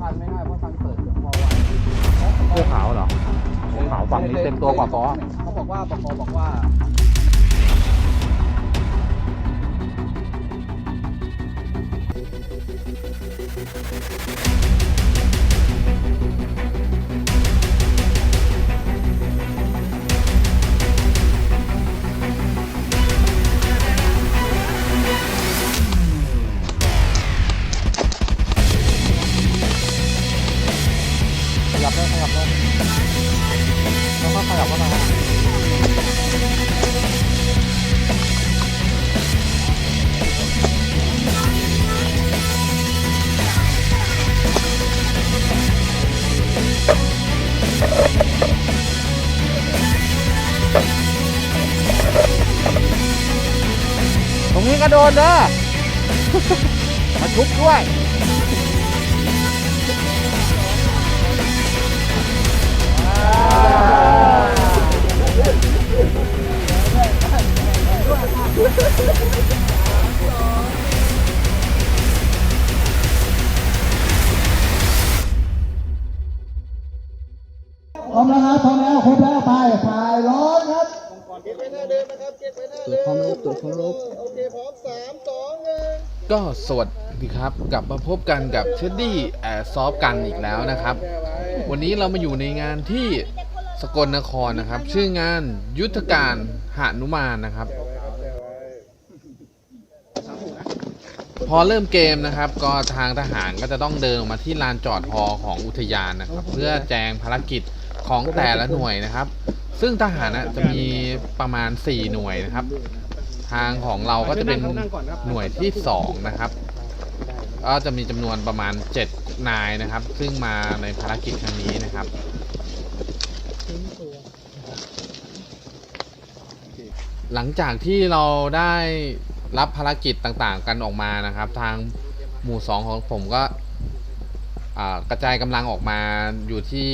บอกไอ้พันไม่ได้เพราะพันเปิดเครื่องพอไว้เสื้อขาวเหรอเสื้อขาวฝั่งนี้เต็มตัวกว่าฟอเขาบอกว่าปกบอกว่า โดนเด้อมาชุบด้วย ก็สวัสดีครับกลับมาพบกันกับเชดดี้แอร์ซอฟกันอีกแล้วนะครับ วันนี้เรามาอยู่ในงานที่สกลนครนะครับ ชื่องานยุทธการหานุมานนะครับ พอเริ่มเกมนะครับ ก็ทางทหารก็จะต้องเดินออกมาที่ลานจอดฮอของอุทยานนะครับ เพื่อแจงภารกิจของแต่ละหน่วยนะครับ ซึ่งทหารนะจะมีประมาณ 4 หน่วยนะครับ ทางของเราก็จะเป็นหน่วยที่2นะครับ ก็จะมีจำนวนประมาณ7นายนะครับ ซึ่งมาในภารกิจครั้งนี้นะครับหลังจากที่เราได้รับภารกิจต่างๆ กันออกมานะครับ ทางหมู่2ของผมก็อ่ากระจายกำลังออกมาอยู่ที่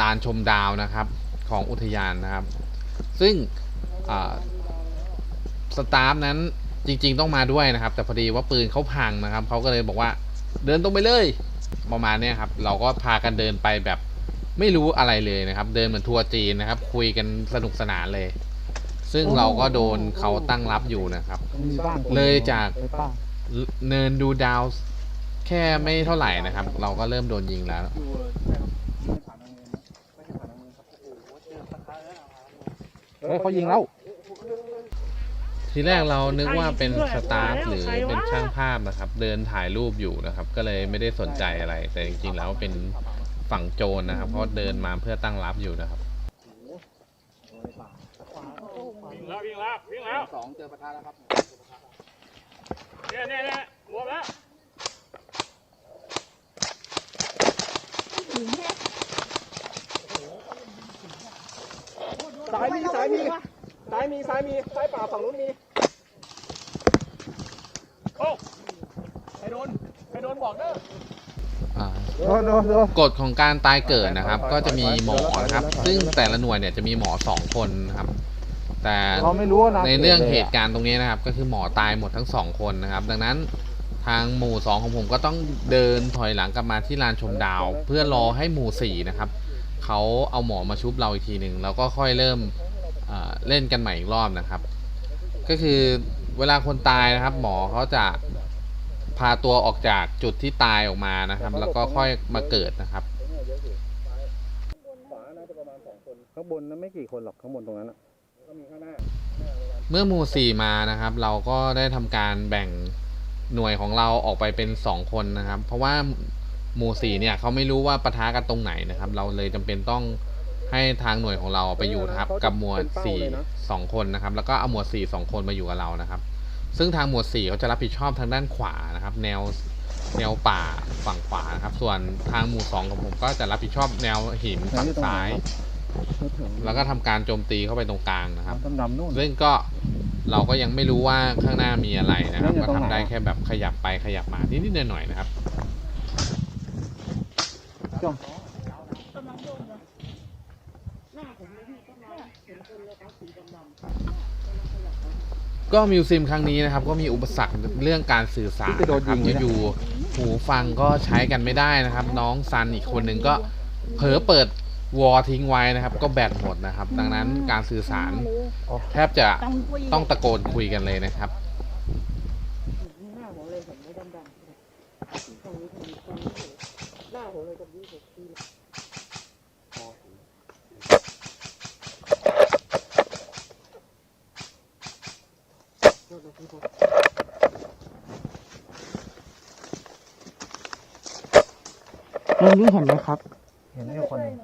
ลานชมดาวนะครับของอุทยานนะครับ ซึ่งอ่า สตาฟนั้นจริง ๆ ต้องมาด้วยนะครับ แต่พอดีว่าปืนเขาพังนะครับเขาก็เลยบอกว่าเดินตรงไปเลยประมาณนี้ครับ เราก็พากันเดินไปแบบไม่รู้อะไรเลยนะครับ เดินเหมือนทัวร์จีนนะครับ คุยกันสนุกสนานเลย ซึ่งเราก็โดนเขาตั้งรับอยู่นะครับ เลยจากเนินดูดาวแค่ไม่เท่าไหร่นะครับ เราก็เริ่มโดนยิงแล้วเฮ้ยเขายิงแล้ว ทีแรกเรานึกว่าเป็นสตาฟหรือเป็นช่างภาพนะครับ เดินถ่ายรูปอยู่นะครับ ก็เลยไม่ได้สนใจอะไร แต่จริงๆแล้วเป็นฝั่งโจรนะครับเพราะเดินมาเพื่อตั้งรับอยู่นะครับวิ่งแล้ววิ่งแล้ววิ่งแล้วสองเจอประธานแล้วครับเนี่ยเนี่ยเนี่ยรวมแล้วสายมีสายมี สายมีสายมีสายป่าฝั่งนู้นมีโอ้ใครโดนใครโดนบอกเด้ออ่า โดนโดนโดน กฎของการตายเกิดนะครับ ก็จะมีหมอนะครับ ซึ่งแต่ละหน่วยเนี่ยจะมีหมอสองคนนะครับ แต่เราไม่รู้ว่าะในเรื่องเหตุการณ์ตรงนี้นะครับ ก็คือหมอตายหมดทั้งสองคนนะครับ ดังนั้นทางหมู่สองของผมก็ต้องเดินถอยหลังกลับมาที่ลานชมดาว เพื่อรอให้หมู่สี่นะครับเขาเอาหมอมาชุบเราอีกทีหนึ่งแล้วก็ค่อยเริ่ม เอ่อเล่นกันใหม่อีกรอบนะครับ ก็คือเวลาคนตายนะครับ หมอเขาจะพาตัวออกจากจุดที่ตายออกมานะครับ แล้วก็ค่อยมาเกิดนะครับ ข้างบนนั้นไม่กี่คนหรอกข้างบนตรงนั้นอะเมื่อหมู่สี่มานะครับ เราก็ได้ทำการแบ่งหน่วยของเราออกไปเป็นสองคนนะครับ เพราะว่าหมู่สี่เนี่ยเขาไม่รู้ว่าปะทะกันตรงไหนนะครับ เราเลยจำเป็นต้อง ให้ทางหน่วยของเราไปอยู่นะครับกับหมวดสี่สองคนนะครับ แล้วก็เอาหมวดสี่สองคนมาอยู่กับเรานะครับ ซึ่งทางหมวดสี่เขาจะรับผิดชอบทางด้านขวานะครับ แนวแนวป่าฝั่งขวานะครับ ส่วนทางหมู่สองของผมก็จะรับผิดชอบแนวหินฝั่งซ้าย แล้วก็ทำการโจมตีเข้าไปตรงกลางนะครับดำดำๆนู่นซึ่งก็เราก็ยังไม่รู้ว่าข้างหน้ามีอะไรนะครับแล้วอยู่ก็ตรงทำไหนได้แค่แบบขยับไปขยับมานิดๆหน่อยๆนะครับ จ้อง ก็มิวซิมครั้งนี้นะครับ ก็มีอุปสรรคเรื่องการสื่อสารนะครับอยู่หูฟังก็ใช้กันไม่ได้นะครับ น้องซันอีกคนหนึ่งก็เผลอเปิดวอลทิ้งไว้นะครับ ก็แบตหมดนะครับ ดังนั้นการสื่อสารแทบจะต้องตะโกนคุยกันเลยนะครับ หน้าผมเลยผมไม่ดำดำตรงนี้ตรงนี้ตรงนี้หน้าผมเลยกับยี่สิบปีเรื่อง นี้เห็นไหมครับ เห็นอยู่คนหนึ่ง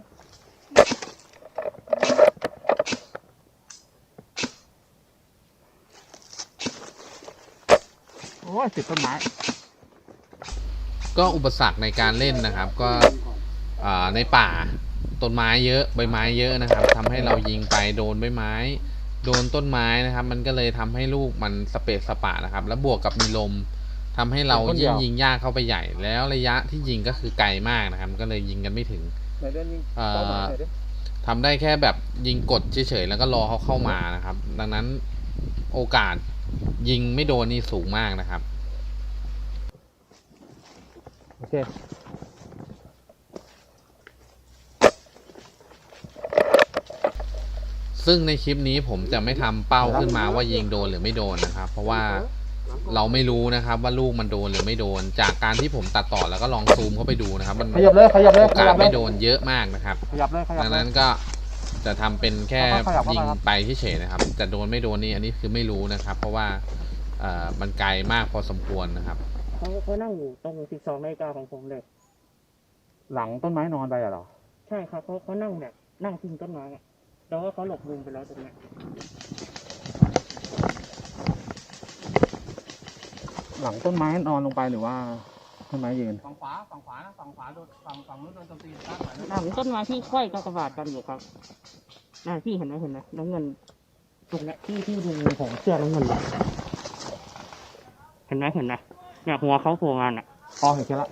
โอ้ยติดต้นไม้ ก็อุปสรรคในการเล่นนะครับ ก็อ่าในป่าต้นไม้เยอะใบไม้เยอะนะครับทำให้เรายิงไปโดนใบไม้ โดนต้นไม้นะครับ มันก็เลยทำให้ลูกมันสเปซสปะนะครับ แล้วบวกกับมีลม ทำให้เรายิ่งยิงยากเข้าไปใหญ่ แล้วระยะที่ยิงก็คือไกลมากนะครับ ก็เลยยิงกันไม่ถึงไหนเดินยิงเอ่อเป้าหมายหน่อยดิทำได้แค่แบบยิงกดเฉยๆแล้วก็รอเขาเข้ามานะครับ ดังนั้นโอกาสยิงไม่โดนนี่สูงมากนะครับโอเคซึ่งในคลิปนี้ผมจะไม่ทำเป้าขึ้นมาว่ายิงโดนหรือไม่โดนนะครับ เพราะว่า เราไม่รู้นะครับ ว่าลูกมันโดนหรือไม่โดน จากการที่ผมตัดต่อแล้วก็ลองซูมเข้าไปดูนะครับ มันขยับเลยขยับเลยโอขกายัสบเลไม่ยโดนเยอะมากนะครับ ขยับเลยขยับดังเลนั้ยนก็จะทำเป็นแค่ขยับเข้ายิมางครับไปเฉยๆนะครับ จะโดนไม่โดนนี่อันนี้คือไม่รู้นะครับ เพราะว่าเอ่อมันไกลมากพอสมควรนะครับ เขาเขานั่งอยู่ตรงสิบสองนาฬิกาของผมเลย หลังต้นไม้นอนไปอะเหรอ ใช่ครับเขาเขานั่งแบบนั่งพิงต้นไม้อะแต่ว่าเขาหลบมุมไปแล้วตรงเนี้ย หลังต้นไม้นอนลงไปหรือว่าต้นไม้ยืนฝั่งขวาฝั่งขวานะฝั่งขวาโดนฝั่งฝั่งนู้นโดนโจมตีด้านขวานะหลังต้นไม้ที่ค่อยกากบาดกันอยู่ครับน่าพี่เห็นไหมเห็นไหมน้ำเงินตรงเนี้ยที่ที่ดึงผมเสื้อน้ำเงินเลยเห็นไหมเห็นไหมเนี่ยหัวเขาโผล่มาน่ะอ๋อเห็นแค่ละ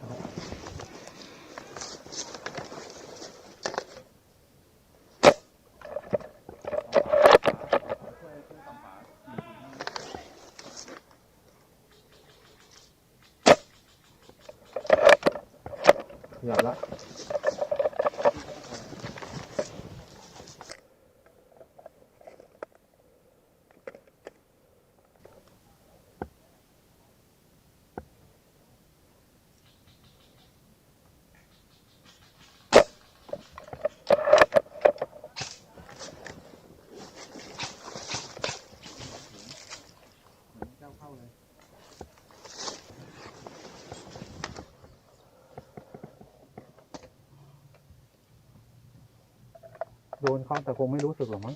เขาแต่คงไม่รู้สึกหรอกมั้ง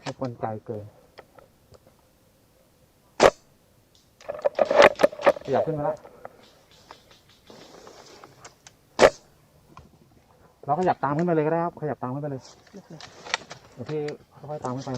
เพราะคนใจเกินขยับขึ้นมาละเราขยับตามขึ้นไปเลยก็ได้ครับ ขยับตามขึ้นไปเลยเดี๋ยวพี่ค่อยๆตามขึ้นไป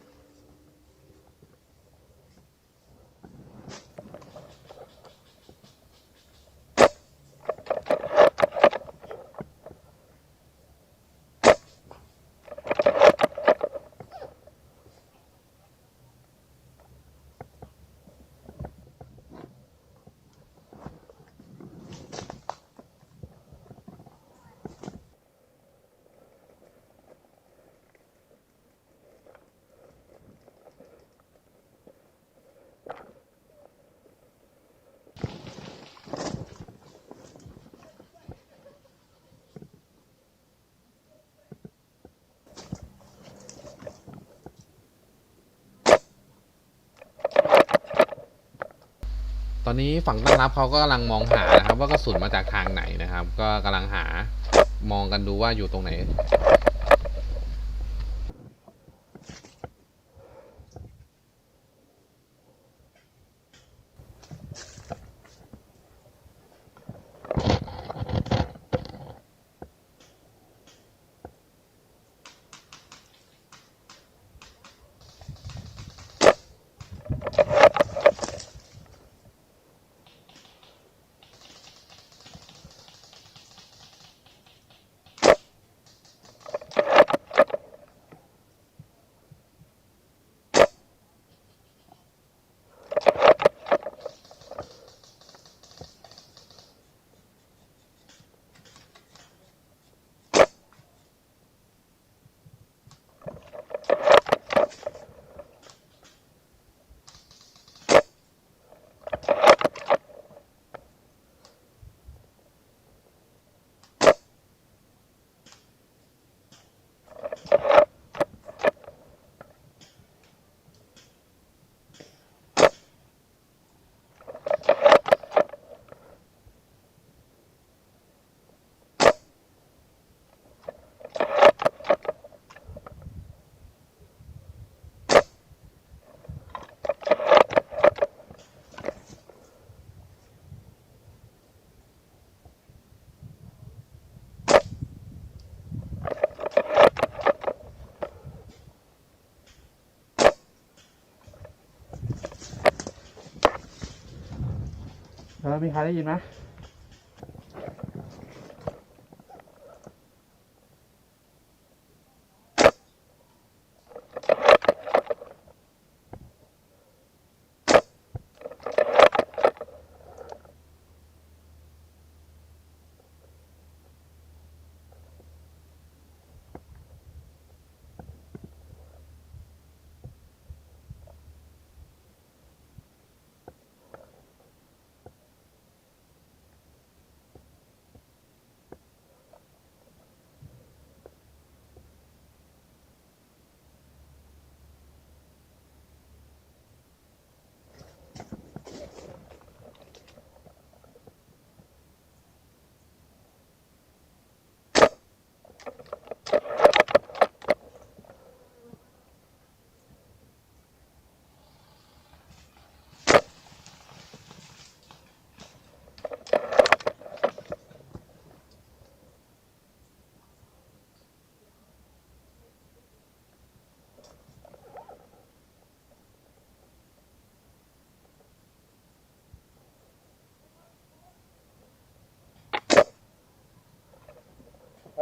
ต อนนี้ฝั่งต้อนรับเขาก็กำลังมองหานะครับ ว่ากระสุนมาจากทางไหนนะครับ ก็กำลังหามองกันดูว่าอยู่ตรงไหน อมีใครได้ยินไหม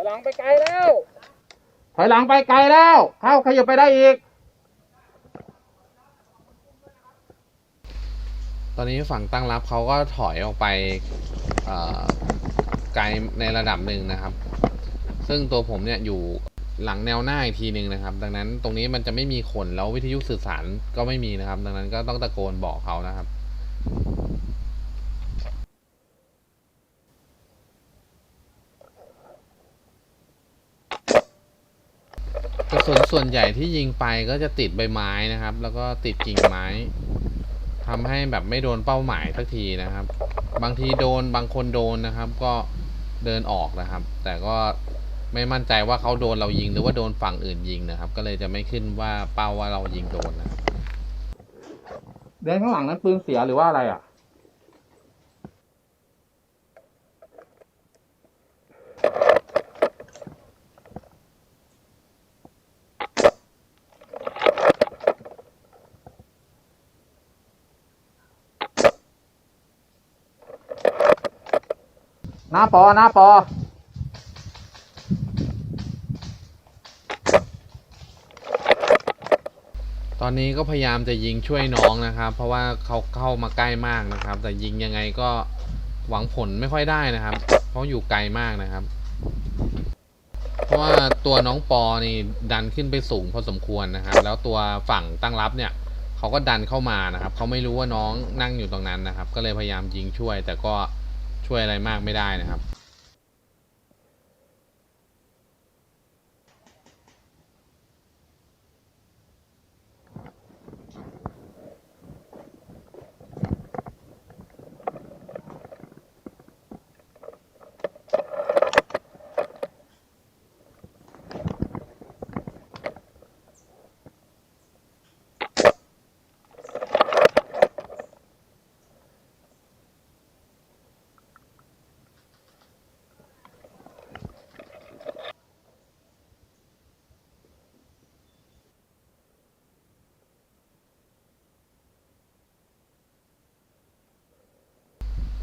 อยหลังไปไกลแล้ว ถอยหลังไปไกลแล้ว เข้าขยับไปได้อีก ตอนนี้ฝั่งตั้งรับเขาก็ถอยออกไปเอ่อไกลในระดับหนึ่งนะครับ ซึ่งตัวผมเนี่ยอยู่หลังแนวหน้าอีกทีหนึ่งนะครับ ดังนั้นตรงนี้มันจะไม่มีคนแล้ววิทยุสื่อสารก็ไม่มีนะครับ ดังนั้นก็ต้องตะโกนบอกเขานะครับ กระ ส่วนใหญ่ที่ยิงไปก็จะติดใบไม้นะครับ แล้วก็ติดกิ่งไม้ทำให้แบบไม่โดนเป้าหมายสักทีนะครับ บางทีโดนบางคนโดนนะครับ ก็เดินออกนะครับ แต่ก็ไม่มั่นใจว่าเขาโดนเรายิงหรือว่าโดนฝั่งอื่นยิงนะครับ ก็เลยจะไม่ขึ้นว่าเป้าว่าเรายิงโดนนะเดินข้างหลังนั้นปืนเสียหรือว่าอะไรอะ หน้าปอหน้าปอตอนนี้ก็พยายามจะยิงช่วยน้องนะครับ เพราะว่าเขาเข้ามาใกล้มากนะครับ แต่ยิงยังไงก็หวังผลไม่ค่อยได้นะครับ เพราะอยู่ไกลมากนะครับ เพราะว่าตัวน้องปอนี่ดันขึ้นไปสูงพอสมควรนะครับ แล้วตัวฝั่งตั้งรับเนี่ยเขาก็ดันเข้ามานะครับเขาไม่รู้ว่าน้องนั่งอยู่ตรงนั้นนะครับ ก็เลยพยายามยิงช่วย แต่ก็ ช่วยอะไรมากไม่ได้นะครับ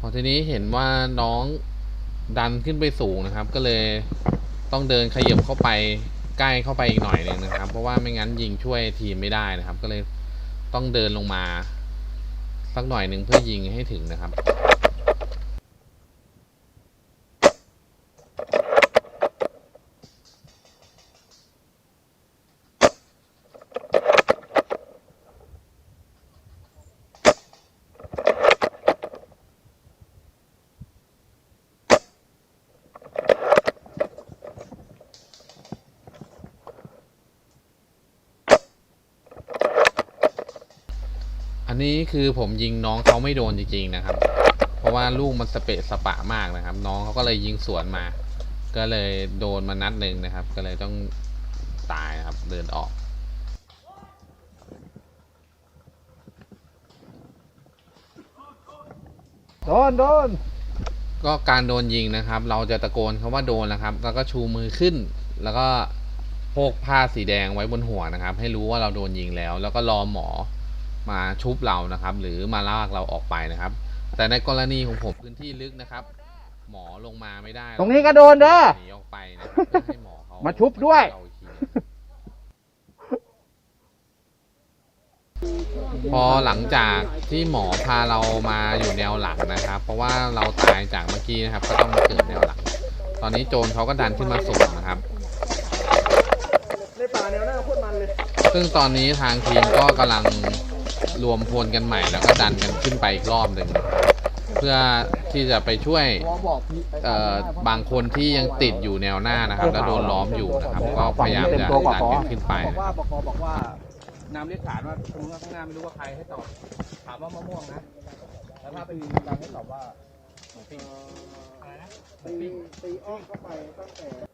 พอทีนี้เห็นว่าน้องดันขึ้นไปสูงนะครับ ก็เลยต้องเดินขยับเข้าไปใกล้เข้าไปอีกหน่อยหนึ่งนะครับ เพราะว่าไม่งั้นยิงช่วยทีมไม่ได้นะครับ ก็เลยต้องเดินลงมา สักหน่อยหนึ่งเพื่อยิงให้ถึงนะครับ นนี้คือผมยิงน้องเขาไม่โดนจริงๆนะครับ เพราะว่าลูกมันสเปะสปะมากนะครับ น้องเขาก็เลยยิงสวนมา ก็เลยโดนมานัดหนึ่งนะครับ ก็เลยต้องตายนะครับเดินออกโดนโดนก็การโดนยิงนะครับ เราจะตะโกนคำว่าโดนนะครับ แล้วก็ชูมือขึ้น แล้วก็โพกผ้าสีแดงไว้บนหัวนะครับ ให้รู้ว่าเราโดนยิงแล้ว แล้วก็รอหมอ มาชุบเรานะครับ หรือมาลากเราออกไปนะครับ แต่ในกรณีของผมพื้นที่ลึกนะครับ หมอลงมาไม่ได้ตรงนี้ก็โดนเด้อหนีออกไปนะครับเพื่อให้หมอเขามาชุบด้วยเอาอีกทีหนึ่ง พอหลังจากที่หมอพาเรามาอยู่แนวหลังนะครับ เพราะว่าเราตายจากเมื่อกี้นะครับ ก็ต้องมาเกิดแนวหลัง ตอนนี้โจรเขาก็ดันขึ้นมาสูงนะครับ ในป่าแนวหน้าโคตรมันเลยซึ่งตอนนี้ทางทีมก็กำลัง รวมพลกันใหม่แล้วก็ดันกันขึ้นไปอีกรอบหนึ่งเพื่อที่จะไปช่วยเอ่อบางคนที่ยังติดอยู่แนวหน้านะครับแล้วโดนล้อมอยู่นะครับ ก็พยายามจะดันกันขึ้นไปบอกว่าบกบอกว่าน้ำเรียกขานว่าตรงนู้นข้างหน้าไม่รู้ว่าใครให้ตอบถามว่ามะม่วงนะแล้วถ้าเป็นดังให้ตอบว่าอะไรนะหมูปิ้งตีอ้อมเข้าไปตั้งแต่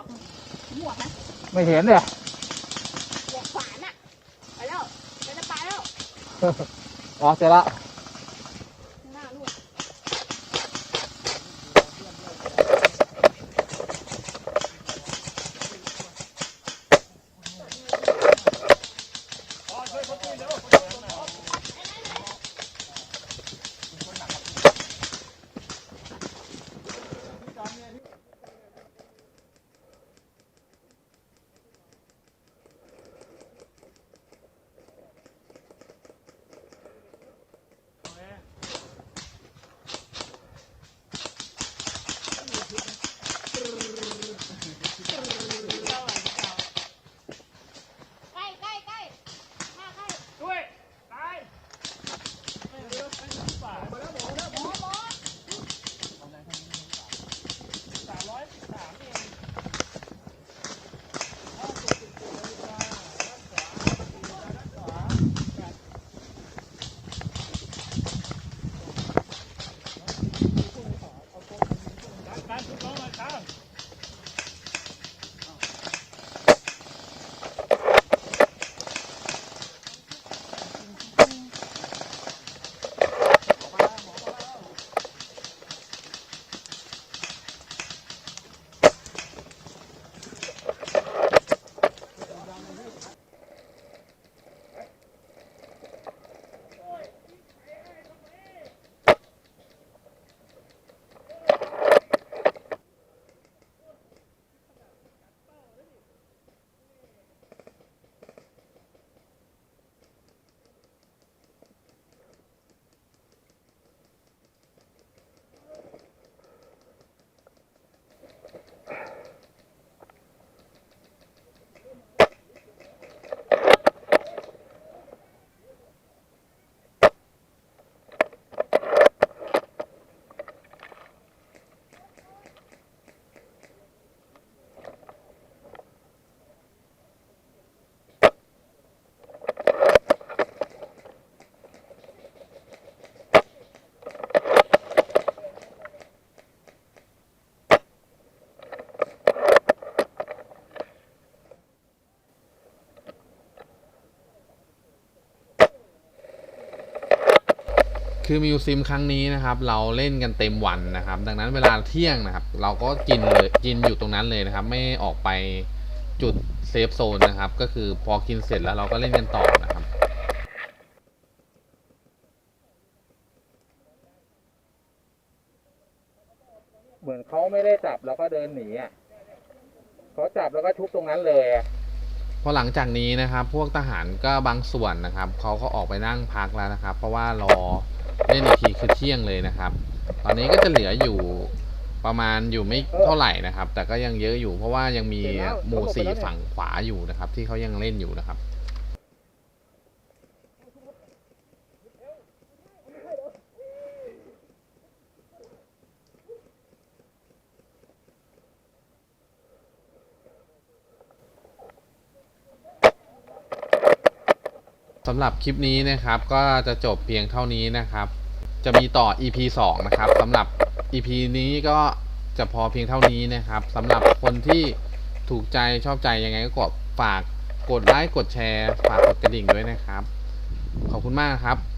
วหมวกหมวกนะไม่เห็นเลยหมวกขวานอะไปแล้วไปจะไปแล้ว อ๋อเสร็จละ คือมิวซิมครั้งนี้นะครับ เราเล่นกันเต็มวันนะครับ ดังนั้นเวลาเที่ยงนะครับ เราก็กินเลยกินอยู่ตรงนั้นเลยนะครับ ไม่ออกไปจุดเซฟโซนนะครับ ก็คือพอกินเสร็จแล้วเราก็เล่นกันต่อนะครับเหมือนเขาไม่ได้จับแล้วก็เดินหนีอะเขาจับแล้วก็ชุบตรงนั้นเลยอะพอหลังจากนี้นะครับ พวกทหารก็บางส่วนนะครับเขาก็ออกไปนั่งพักแล้วนะครับ เพราะว่ารอ เล่นอีกทีคือเที่ยงเลยนะครับ ตอนนี้ก็จะเหลืออยู่ประมาณอยู่ไม่เท่าไหร่นะครับ แต่ก็ยังเยอะอยู่เพราะว่ายังมีหมู่สี่ฝั่งขวาอยู่นะครับ ที่เขายังเล่นอยู่นะครับำหรับคลิปนี้นะครับ ก็จะจบเพียงเท่านี้นะครับ จะมีต่อ EP 2 นะครับสำหรับ EP นี้ก็จะพอเพียงเท่านี้นะครับสำหรับคนที่ถูกใจชอบใจยังไงก็กดฝากกดไลค์กดแชร์ ฝากกดกระดิ่งด้วยนะครับ ขอบคุณมากครับ